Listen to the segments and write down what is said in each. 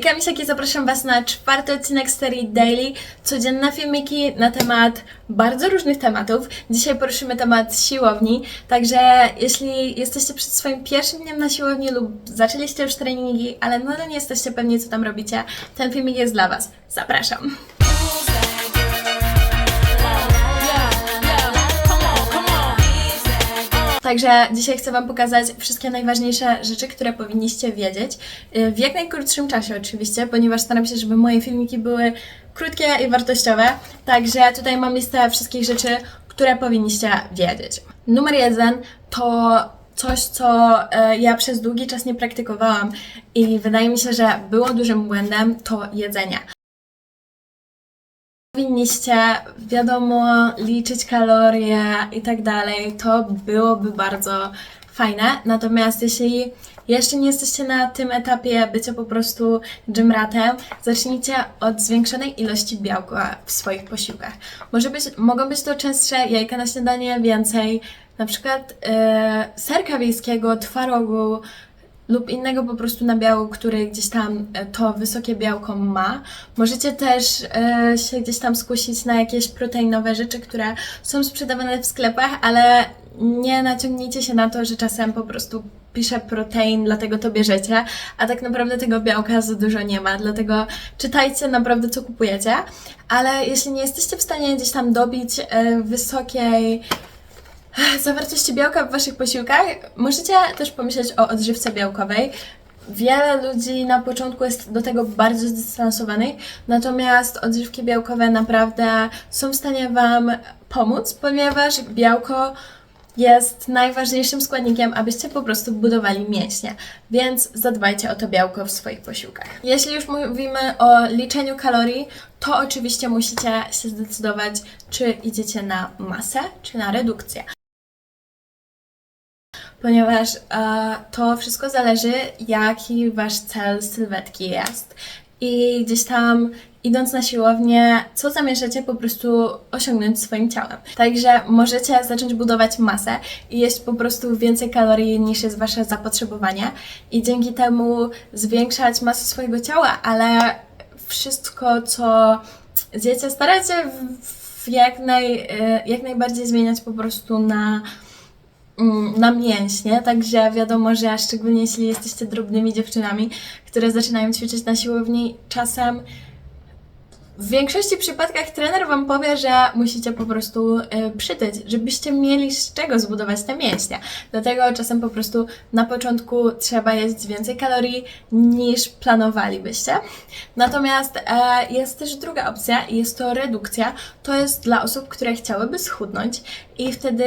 Kamisiaki, zapraszam Was na czwarty odcinek serii Daily. Codzienne filmiki na temat bardzo różnych tematów. Dzisiaj poruszymy temat siłowni, także jeśli jesteście przed swoim pierwszym dniem na siłowni lub zaczęliście już treningi, ale nadal nie jesteście pewni, co tam robicie, ten filmik jest dla Was. Zapraszam. Także dzisiaj chcę Wam pokazać wszystkie najważniejsze rzeczy, które powinniście wiedzieć. y, W jak najkrótszym czasie oczywiście, ponieważ staram się, żeby moje filmiki były krótkie i wartościowe. Także tutaj mam listę wszystkich rzeczy, które powinniście wiedzieć. Numer jeden to coś, co e, ja przez długi czas nie praktykowałam i wydaje mi się, że było dużym błędem, to jedzenie. Powinniście, wiadomo, liczyć kalorie i tak dalej, to byłoby bardzo fajne. Natomiast jeśli jeszcze nie jesteście na tym etapie bycia po prostu gymratem, zacznijcie od zwiększonej ilości białka w swoich posiłkach. Może być, mogą być to częstsze jajka na śniadanie, więcej na przykład e, serka wiejskiego, twarogu, lub innego po prostu nabiału, który gdzieś tam e, to wysokie białko ma. Możecie też e, się gdzieś tam skusić na jakieś proteinowe rzeczy, które są sprzedawane w sklepach, ale nie naciągnijcie się na to, że czasem po prostu pisze protein, dlatego to bierzecie, a tak naprawdę tego białka za dużo nie ma, dlatego czytajcie naprawdę co kupujecie, ale jeśli nie jesteście w stanie gdzieś tam dobić e, wysokiej zawartości białka w Waszych posiłkach, możecie też pomyśleć o odżywce białkowej. Wiele ludzi na początku jest do tego bardzo zdystansowanych, natomiast odżywki białkowe naprawdę są w stanie Wam pomóc, ponieważ białko jest najważniejszym składnikiem, abyście po prostu budowali mięśnie, więc zadbajcie o to białko w swoich posiłkach. Jeśli już mówimy o liczeniu kalorii, to oczywiście musicie się zdecydować, czy idziecie na masę, czy na redukcję ponieważ e, to wszystko zależy, jaki wasz cel sylwetki jest. I gdzieś tam idąc na siłownię, co zamierzacie po prostu osiągnąć swoim ciałem. Także możecie zacząć budować masę i jeść po prostu więcej kalorii niż jest wasze zapotrzebowanie i dzięki temu zwiększać masę swojego ciała, ale wszystko, co zjecie, staracie w, jak, naj, e, jak najbardziej zmieniać po prostu na na mięśnie, także wiadomo, że szczególnie jeśli jesteście drobnymi dziewczynami, które zaczynają ćwiczyć na siłowni, czasem w większości przypadkach trener Wam powie, że musicie po prostu y, przytyć, żebyście mieli z czego zbudować te mięśnie. Dlatego czasem po prostu na początku trzeba jeść więcej kalorii niż planowalibyście. Natomiast e, jest też druga opcja jest to redukcja. To jest dla osób, które chciałyby schudnąć i wtedy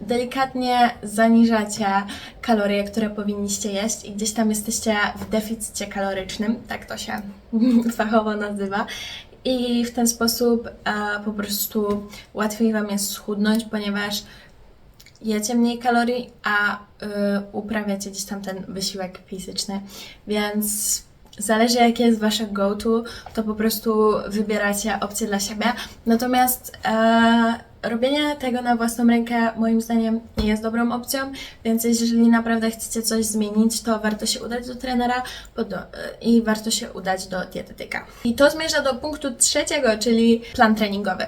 delikatnie zaniżacie kalorie, które powinniście jeść i gdzieś tam jesteście w deficycie kalorycznym, tak to się fachowo nazywa. I w ten sposób e, po prostu łatwiej Wam jest schudnąć, ponieważ jecie mniej kalorii, a y, uprawiacie gdzieś tam ten wysiłek fizyczny. Więc zależy jakie jest Wasze go-to, to po prostu wybieracie opcję dla siebie. Natomiast e, robienie tego na własną rękę moim zdaniem nie jest dobrą opcją, więc jeżeli naprawdę chcecie coś zmienić, to warto się udać do trenera i warto się udać do dietetyka. I to zmierza do punktu trzeciego, czyli plan treningowy.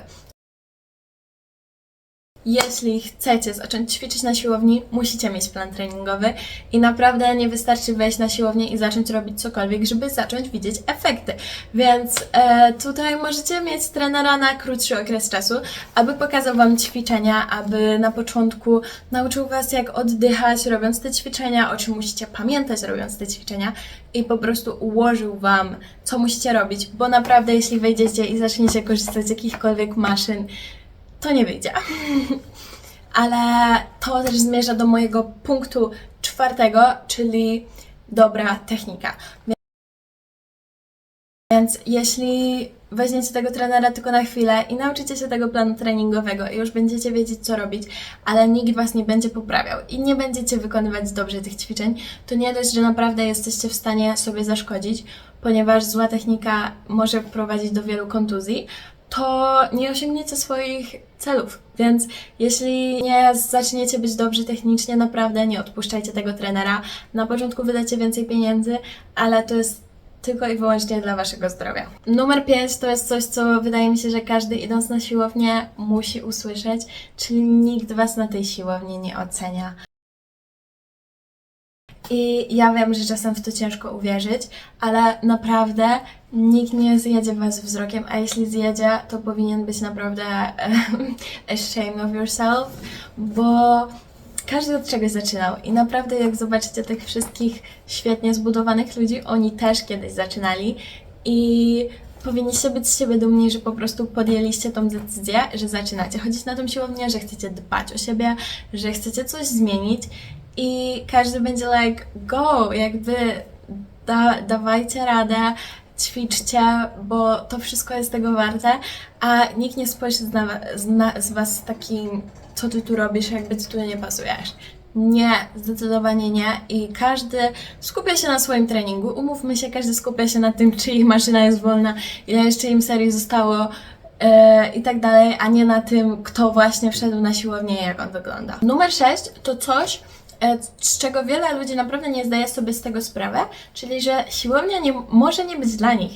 Jeśli chcecie zacząć ćwiczyć na siłowni, musicie mieć plan treningowy i naprawdę nie wystarczy wejść na siłownię i zacząć robić cokolwiek, żeby zacząć widzieć efekty. Więc e, tutaj możecie mieć trenera na krótszy okres czasu, aby pokazał Wam ćwiczenia, aby na początku nauczył Was jak oddychać robiąc te ćwiczenia, o czym musicie pamiętać robiąc te ćwiczenia i po prostu ułożył Wam, co musicie robić, bo naprawdę jeśli wejdziecie i zaczniecie korzystać z jakichkolwiek maszyn, to nie wyjdzie. Ale to też zmierza do mojego punktu czwartego, czyli dobra technika. Więc jeśli weźmiecie tego trenera tylko na chwilę i nauczycie się tego planu treningowego i już będziecie wiedzieć, co robić, ale nikt Was nie będzie poprawiał i nie będziecie wykonywać dobrze tych ćwiczeń, to nie dość, że naprawdę jesteście w stanie sobie zaszkodzić, ponieważ zła technika może prowadzić do wielu kontuzji, to nie osiągniecie swoich celów. Więc jeśli nie zaczniecie być dobrzy technicznie, naprawdę nie odpuszczajcie tego trenera. Na początku wydacie więcej pieniędzy, ale to jest tylko i wyłącznie dla Waszego zdrowia. Numer 5 to jest coś, co wydaje mi się, że każdy idąc na siłownię musi usłyszeć, czyli nikt Was na tej siłowni nie ocenia. I ja wiem, że czasem w to ciężko uwierzyć, ale naprawdę nikt nie zjedzie was wzrokiem, a jeśli zjedzie, to powinien być naprawdę ashamed of yourself, bo każdy od czegoś zaczynał i naprawdę jak zobaczycie tych wszystkich świetnie zbudowanych ludzi, oni też kiedyś zaczynali i powinniście być z siebie dumni, że po prostu podjęliście tą decyzję, że zaczynacie chodzić na tą siłownię, że chcecie dbać o siebie, że chcecie coś zmienić i każdy będzie like go, jakby da, dawajcie radę, ćwiczcie, bo to wszystko jest tego warte, a nikt nie spojrzy z, na, na, z was takim, co ty tu robisz, jakby ty tu nie pasujesz. Nie, zdecydowanie nie. I każdy skupia się na swoim treningu. Umówmy się, każdy skupia się na tym, czy ich maszyna jest wolna, ile jeszcze im serii zostało e, i tak dalej, a nie na tym, kto właśnie wszedł na siłownię i jak on wygląda. Numer 6 to coś, z czego wiele ludzi naprawdę nie zdaje sobie z tego sprawę, czyli że siłownia nie, może nie być dla nich.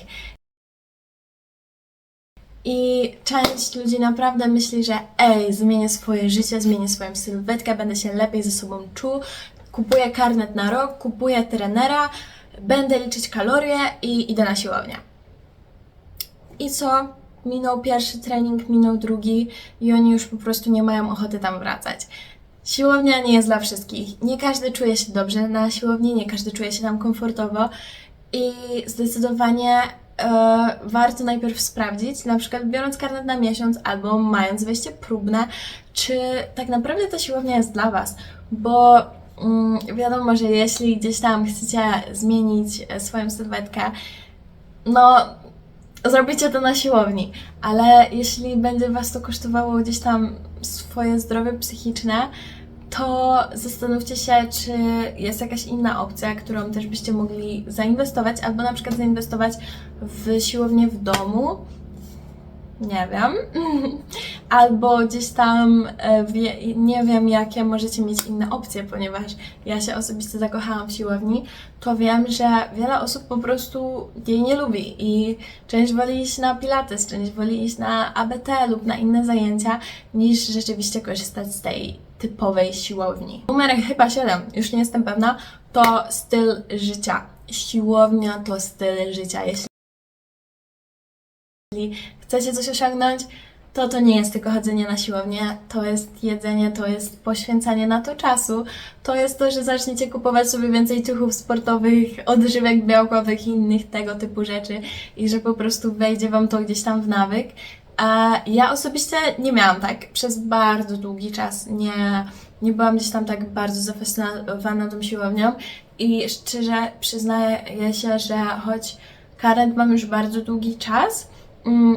I część ludzi naprawdę myśli, że ej, zmienię swoje życie, zmienię swoją sylwetkę, będę się lepiej ze sobą czuł, kupuję karnet na rok, kupuję trenera, będę liczyć kalorie i idę na siłownię. I co? Minął pierwszy trening, minął drugi i oni już po prostu nie mają ochoty tam wracać. Siłownia nie jest dla wszystkich. Nie każdy czuje się dobrze na siłowni, nie każdy czuje się tam komfortowo i zdecydowanie e, warto najpierw sprawdzić, na przykład biorąc karnet na miesiąc albo mając wejście próbne, czy tak naprawdę ta siłownia jest dla Was, bo mm, wiadomo, że jeśli gdzieś tam chcecie zmienić e, swoją sylwetkę, no zrobicie to na siłowni, ale jeśli będzie Was to kosztowało gdzieś tam swoje zdrowie psychiczne, to zastanówcie się, czy jest jakaś inna opcja, którą też byście mogli zainwestować, albo na przykład zainwestować w siłownię w domu. Nie wiem. Albo gdzieś tam, e, wie, nie wiem, jakie możecie mieć inne opcje, ponieważ ja się osobiście zakochałam w siłowni, to wiem, że wiele osób po prostu jej nie lubi i część woli iść na pilates, część woli iść na ABT lub na inne zajęcia, niż rzeczywiście korzystać z tej typowej siłowni. Numer chyba 7, już nie jestem pewna, to styl życia. Siłownia to styl życia. Jeśli chcecie coś osiągnąć, to to nie jest tylko chodzenie na siłownię, to jest jedzenie, to jest poświęcanie na to czasu, to jest to, że zaczniecie kupować sobie więcej ciuchów sportowych, odżywek białkowych i innych tego typu rzeczy i że po prostu wejdzie Wam to gdzieś tam w nawyk. A ja osobiście nie miałam tak przez bardzo długi czas, nie, nie byłam gdzieś tam tak bardzo zafascynowana tą siłownią. I szczerze przyznaję się, że choć karent mam już bardzo długi czas,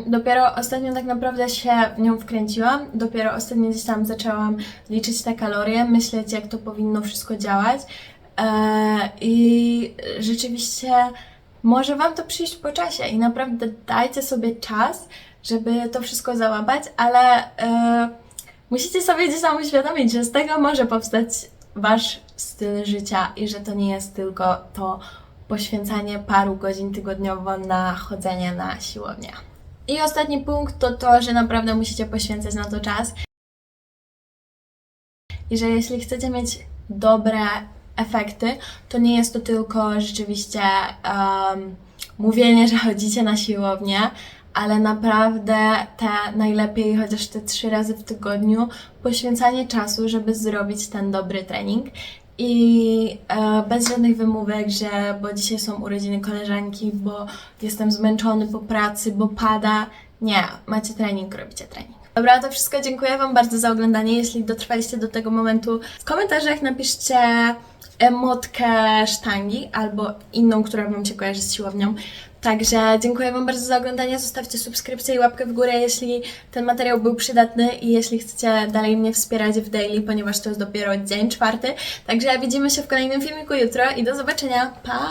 Dopiero ostatnio tak naprawdę się w nią wkręciłam. Dopiero ostatnio gdzieś tam zaczęłam liczyć te kalorie, myśleć, jak to powinno wszystko działać. E, I rzeczywiście może Wam to przyjść po czasie i naprawdę dajcie sobie czas, żeby to wszystko załapać, ale e, musicie sobie gdzieś tam uświadomić, że z tego może powstać Wasz styl życia i że to nie jest tylko to poświęcanie paru godzin tygodniowo na chodzenie na siłownię. I ostatni punkt to to, że naprawdę musicie poświęcać na to czas. I że jeśli chcecie mieć dobre efekty, to nie jest to tylko rzeczywiście um, mówienie, że chodzicie na siłownię, ale naprawdę te najlepiej chociaż te trzy razy w tygodniu poświęcanie czasu, żeby zrobić ten dobry trening. I e, bez żadnych wymówek, że bo dzisiaj są urodziny koleżanki, bo jestem zmęczony po pracy, bo pada. Nie, macie trening, robicie trening. Dobra, to wszystko. Dziękuję Wam bardzo za oglądanie. Jeśli dotrwaliście do tego momentu, w komentarzach napiszcie emotkę sztangi albo inną, która Wam się kojarzy z siłownią. Także dziękuję Wam bardzo za oglądanie. Zostawcie subskrypcję i łapkę w górę, jeśli ten materiał był przydatny i jeśli chcecie dalej mnie wspierać w daily, ponieważ to jest dopiero dzień czwarty. Także widzimy się w kolejnym filmiku jutro i do zobaczenia. Pa!